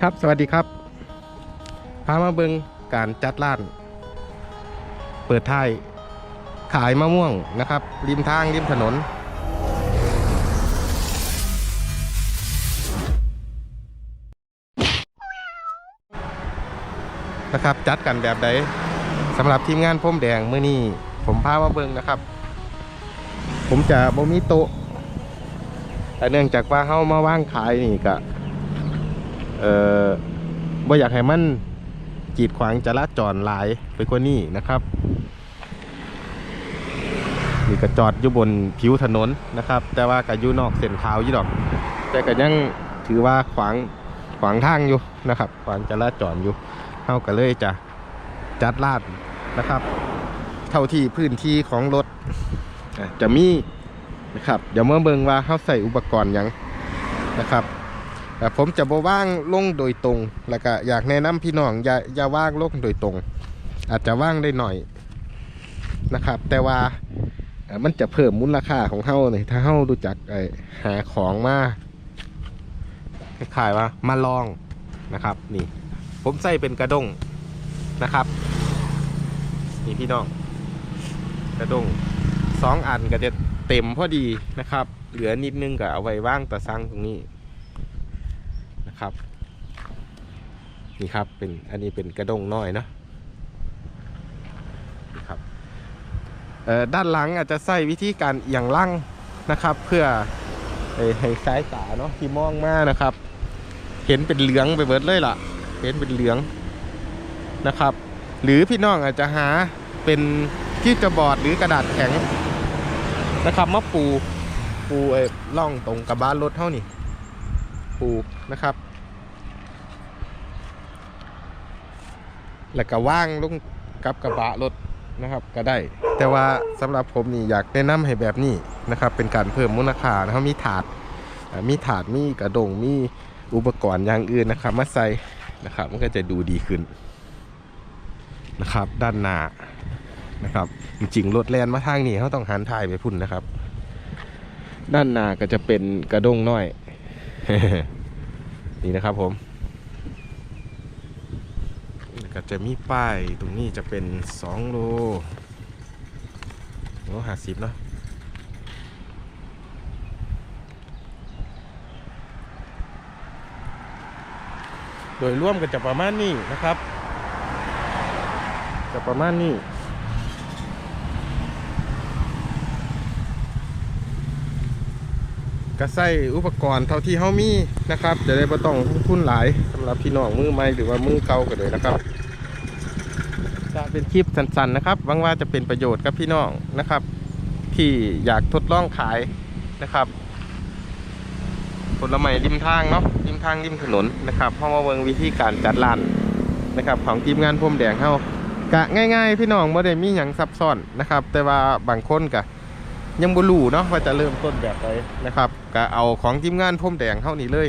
ครับสวัสดีครับ พามาเบิงการจัดร้าน เปิดท้ายขายมะม่วงนะครับ ริมทางริมถนน นะครับจัดกันแบบใดสำหรับทีมงานพ่มแดงเมื่อนี้ผมพามาเบิงนะครับ ผมจะบ่มีโต๊ะ แต่เนื่องจากว่าเฮามาว่างขายนี่ก็เอ่อบ่อยากให้มันกีดขวางจราจรหลายไปกว่านี้นะครับนี่ก็จอดอยู่บนผิวถนนนะครับ แต่ว่าก็อยู่นอกเส้นขาวอยู่ดอก แต่ก็ยังถือว่าขวางขวางทางอยู่นะครับ ขวางจราจรอยู่เฮาก็เลยจะจัดลาดนะครับ เท่าที่พื้นที่ของรถจะมี นะครับเดี๋ยวเมื่อเบิงว่าเขาใส่อุปกรณ์ยังนะครับแต่ผมจะบว่างลงโดยตรง แล้วก็อยากแนะนำพี่น้องอย่าอย่าว่างลงโดยตรง อาจจะว่างได้หน่อยนะครับ แต่ว่ามันจะเพิ่มมูลค่าของเฮาเนี่ยถ้าเฮารู้จักไอ้หาของมาคล้ายว่ามาลองนะครับ นี่ ผมใส่เป็นกระด้งนะครับ นี่พี่น้อง กระด้ง สองอันก็จะเต็มพอดีนะครับ เหลือนิดนึงก็เอาไว้ว่างตะซังตรงนี้นะครับนี่ครับเป็นอันนี้เป็นกระด้งน้อยเนาะนี่ครับด้านหลังอาจจะใส่วิธีการเอียงล่างนะครับ เพื่อให้ให้สายตาเนาะที่มองมานะครับ เห็นเป็นเหลืองไปเบิดเลยล่ะ เห็นเป็นเหลืองนะครับ หรือพี่น้องอาจจะหาเป็นที่จะบอดหรือกระดาษแข็ง นะครับมาปูปูไอ้ล่องตรงกับบ้านรถเท่านี่ปูนะครับ แล้วก็ว่างลงกับกระบะรถนะครับก็ได้ แต่ว่าสำหรับผมนี่อยากแนะนำให้แบบนี้นะครับ เป็นการเพิ่มมูลค่านะครับมีถาดมีถาดมีกระดงมีอุปกรณ์อย่างอื่นนะครับ มาใส่นะครับ มันก็จะดูดีขึ้นนะครับ ด้านหน้า นะครับ จริงๆรถแลนมาทางนี้เขาต้องหันถ่ายไปพุ่นนะครับ ด้านหน้าก็จะเป็นกระดงน้อย นี่นะครับผมก็จะมีป้ายตรงนี้จะเป็น 2 โลโลห้าสิบเนาะโดยร่วมก็จะประมาณนี้นะครับ จะประมาณนี้ ก็ใส่อุปกรณ์เท่าที่เฮามีนะครับ จะได้บ่ต้องทุนหลายสำหรับพี่น้องมือใหม่หรือว่ามือเก่าก็เลยนะครับจะเป็นคลิปสั้นๆนะครับหวังว่าจะเป็นประโยชน์กับพี่น้องนะครับ ที่อยากทดลองขายนะครับผลไม้ริมทางเนาะริมทางริมถนนนะครับเพราะว่าเวิงวิธีการจัดร้านนะครับ ของทีมงานพรมแดงเฮากะง่าย ๆ พี่น้องไม่ได้มีหยังซับซ้อนนะครับ แต่ว่าบางคนกะ ยังบ่รู้เนาะว่าจะเริ่มต้นแบบไหนะครับก็เอาของทีมงานพรมแดงเท่านี้เลย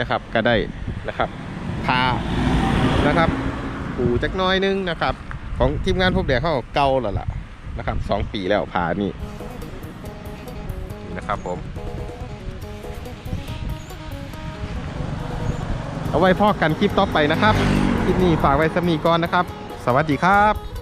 นะครับ ก็ได้นะครับพานะครับปูจักน้อยนึงนะครับ ของทีมงานพบแดงเขาเก่าแล้วล่ะนะครับสองปีแล้วผานี่นี่นะครับผม เอาไว้พอกันคลิปต่อไปนะครับ คลิปนี้ฝากไว้สมีก่อนนะครับ สวัสดีครับ